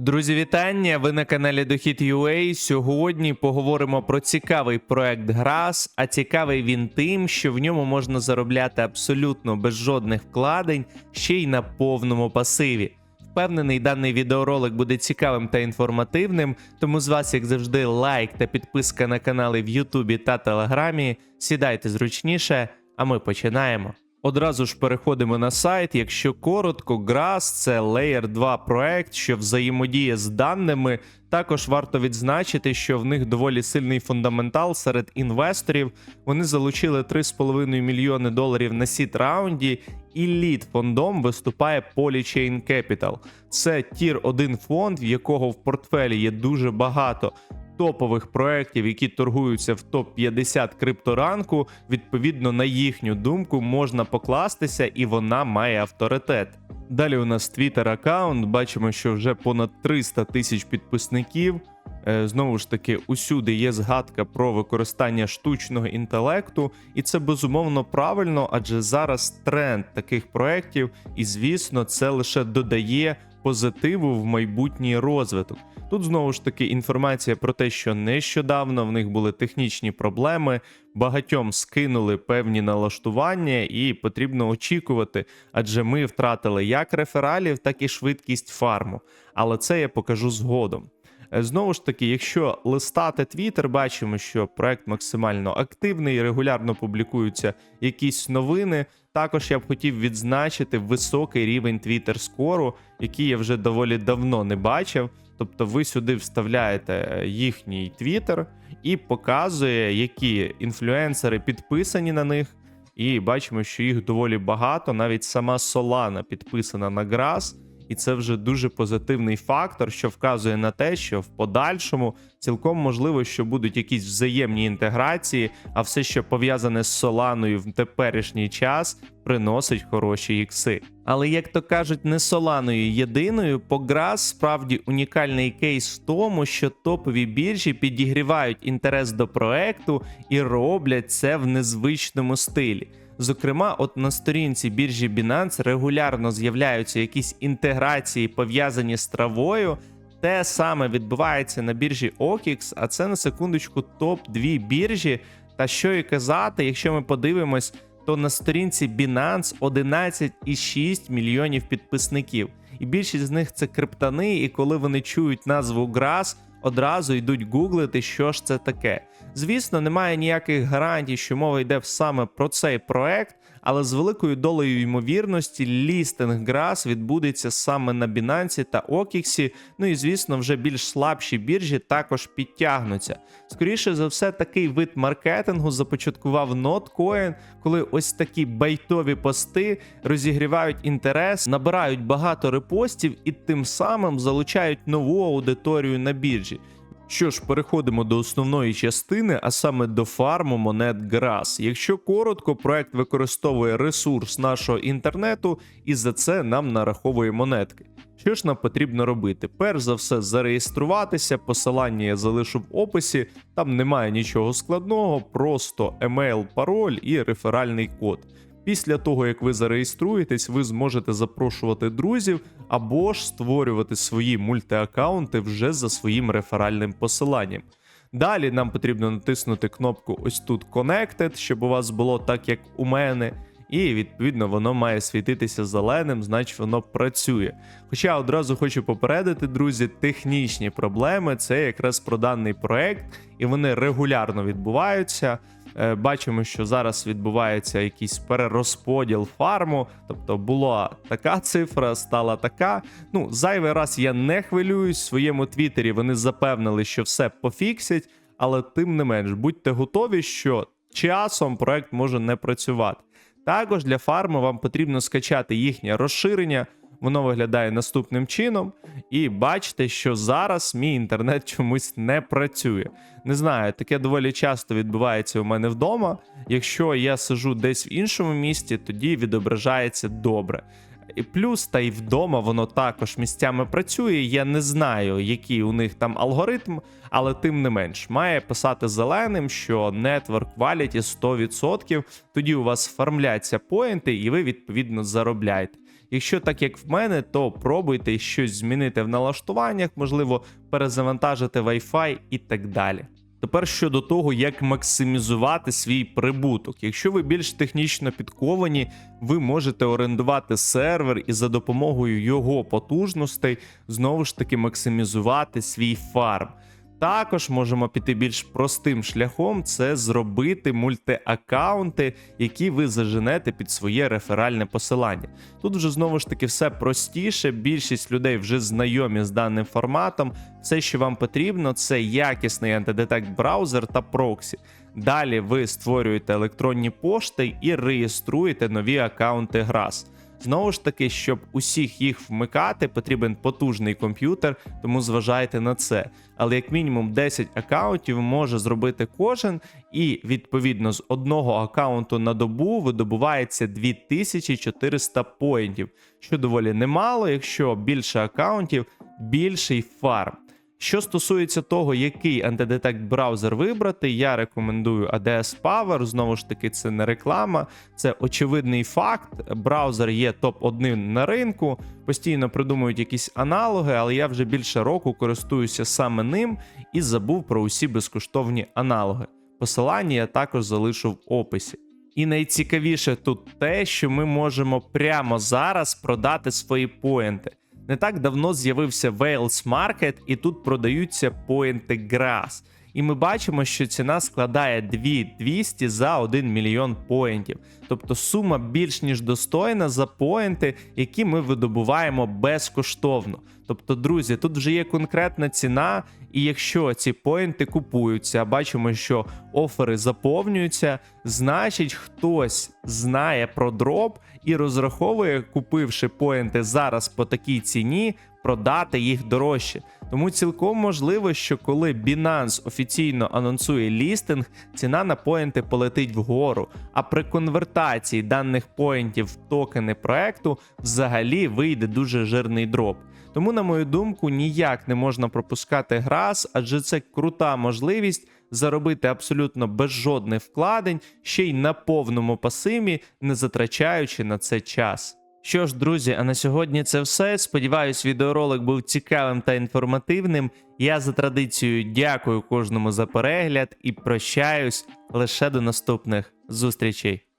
Друзі, вітання! Ви на каналі Дохід.ua. Сьогодні поговоримо про цікавий проект Грас. А цікавий він тим, що в ньому можна заробляти абсолютно без жодних вкладень, ще й на повному пасиві. Впевнений, даний відеоролик буде цікавим та інформативним, тому з вас, як завжди, лайк та підписка на канали в Ютубі та Телеграмі. Сідайте зручніше, а ми починаємо. Одразу ж переходимо на сайт. Якщо коротко, GRAS – це Layer 2 проект, що взаємодіє з даними. Також варто відзначити, що в них доволі сильний фундаментал серед інвесторів. Вони залучили 3,5 мільйони доларів на сіт раунді, і лід фондом виступає Polychain Capital. Це тір 1 фонд, в якого в портфелі є дуже багато топових проєктів, які торгуються в топ-50 крипторанку, відповідно, на їхню думку, можна покластися, і вона має авторитет. Далі у нас Twitter аккаунт. Бачимо, що вже понад 300 тисяч підписників. Е, Знову ж таки, усюди є згадка про використання штучного інтелекту, і це безумовно правильно, адже зараз тренд таких проєктів, і звісно, це лише додає позитиву в майбутній розвиток. Тут знову ж таки інформація про те, що нещодавно в них були технічні проблеми, багатьом скинули певні налаштування, і потрібно очікувати, адже ми втратили як рефералів, так і швидкість фарму. Але це я покажу згодом. Е, Знову ж таки, якщо листати Twitter, бачимо, що проект максимально активний, регулярно публікуються якісь новини. Також я б хотів відзначити високий рівень Twitter скору, який я вже доволі давно не бачив. Тобто ви сюди вставляєте е, їхній Twitter і показує, які інфлюенсери підписані на них. І бачимо, що їх доволі багато. Навіть сама Solana підписана на Grass. І це вже дуже позитивний фактор, що вказує на те, що в подальшому цілком можливо, що будуть якісь взаємні інтеграції, а все, що пов'язане з Соланою в теперішній час, приносить хороші ікси. Але як то кажуть, не Соланою єдиною, по справді унікальний кейс в тому, що топові біржі підігрівають інтерес до проекту і роблять це в незвичному стилі. Зокрема, от на сторінці біржі Binance регулярно з'являються якісь інтеграції, пов'язані з травою. Те саме відбувається на біржі OKX, а це на секундочку топ-2 біржі. Та що і казати, якщо ми подивимось, то на сторінці Binance 11,6 мільйонів підписників. І більшість з них це криптани, і коли вони чують назву Grass, одразу йдуть гуглити, що ж це таке. Звісно, немає ніяких гарантій, що мова йде саме про цей проект, але з великою долею ймовірності лістинг Grass відбудеться саме на Binance та OKX, ну і звісно, вже більш слабші біржі також підтягнуться. Скоріше за все, такий вид маркетингу започаткував Notcoin, коли ось такі байтові пости розігрівають інтерес, набирають багато репостів і тим самим залучають нову аудиторію на біржі. Що ж, переходимо до основної частини, а саме до фарму монет Grass. Якщо коротко, проект використовує ресурс нашого інтернету і за це нам нараховує монетки. Що ж нам потрібно робити? Перш за все, зареєструватися. Посилання я залишу в описі. Там немає нічого складного, просто емейл, пароль і реферальний код. Після того, як ви зареєструєтесь, ви зможете запрошувати друзів або ж створювати свої мультиаккаунти вже за своїм реферальним посиланням. Далі нам потрібно натиснути кнопку ось тут Connected, щоб у вас було так, як у мене. І відповідно воно має світитися зеленим, значить воно працює. Хоча одразу хочу попередити, друзі, технічні проблеми це якраз про даний проект, і вони регулярно відбуваються. Е, Бачимо, що зараз відбувається якийсь перерозподіл фарму. Тобто була така цифра, стала така. Ну, зайвий раз я не хвилююсь. В своєму твіттері вони запевнили, що все пофіксять, але тим не менш, будьте готові, що часом проект може не працювати. Також для фарму вам потрібно скачати їхнє розширення. Воно виглядає наступним чином, і бачите, що зараз мій інтернет чомусь не працює. Не знаю, таке доволі часто відбувається у мене вдома. Якщо я сижу десь в іншому місті, тоді відображається добре. І плюс, та й вдома воно також місцями працює. Я не знаю, який у них там алгоритм, але тим не менш, має писати зеленим, що Network Quality 100%, тоді у вас фармляться поінти, і ви відповідно заробляєте. Якщо так як в мене, то пробуйте щось змінити в налаштуваннях, можливо, перезавантажити Wi-Fi і так далі. Тепер щодо того, як максимізувати свій прибуток. Якщо ви більш технічно підковані, ви можете орендувати сервер і за допомогою його потужностей знову ж таки максимізувати свій фарм. Також можемо піти більш простим шляхом це зробити мультиаккаунти, які ви заженете під своє реферальне посилання. Тут вже знову ж таки все простіше. Більшість людей вже знайомі з даним форматом. Все, що вам потрібно, це якісний антидетект браузер та проксі. Далі ви створюєте електронні пошти і реєструєте нові аккаунти GRAS. Знову ж таки, щоб усіх їх вмикати, потрібен потужний комп'ютер, тому зважайте на це. Але як мінімум 10 аккаунтів може зробити кожен, і відповідно з одного аккаунту на добу видобувається 2400 поінтів, що доволі немало, якщо більше аккаунтів, більший фарм. Що стосується того, який антидетект браузер вибрати, я рекомендую ADS Power. Знову ж таки, це не реклама, це очевидний факт. Браузер є топ-1 на ринку, постійно придумують якісь аналоги, але я вже більше року користуюся саме ним і забув про усі безкоштовні аналоги. Посилання я також залишу в описі. І найцікавіше тут те, що ми можемо прямо зараз продати свої поінти. Не так давно з'явився Wales Market, і тут продаються поінти Grass. І ми бачимо, що ціна складає 2200 за 1 мільйон поінтів. Тобто сума більш ніж достойна за поінти, які ми видобуваємо безкоштовно. Тобто, друзі, тут вже є конкретна ціна, і якщо ці поінти купуються, бачимо, що офери заповнюються, значить хтось знає про дроп і розраховує, купивши поінти зараз по такій ціні, продати їх дорожче. Тому цілком можливо, що коли Binance офіційно анонсує лістинг, ціна на поінти полетить вгору. А при конвертації даних поінтів в токени проекту взагалі вийде дуже жирний дроп. Тому, на мою думку, ніяк не можна пропускати грас, адже це крута можливість заробити абсолютно без жодних вкладень, ще й на повному пасиві, не затрачаючи на це час. Що ж, друзі, а на сьогодні це все. Сподіваюсь, відеоролик був цікавим та інформативним. Я за традицією дякую кожному за перегляд і прощаюсь лише до наступних зустрічей.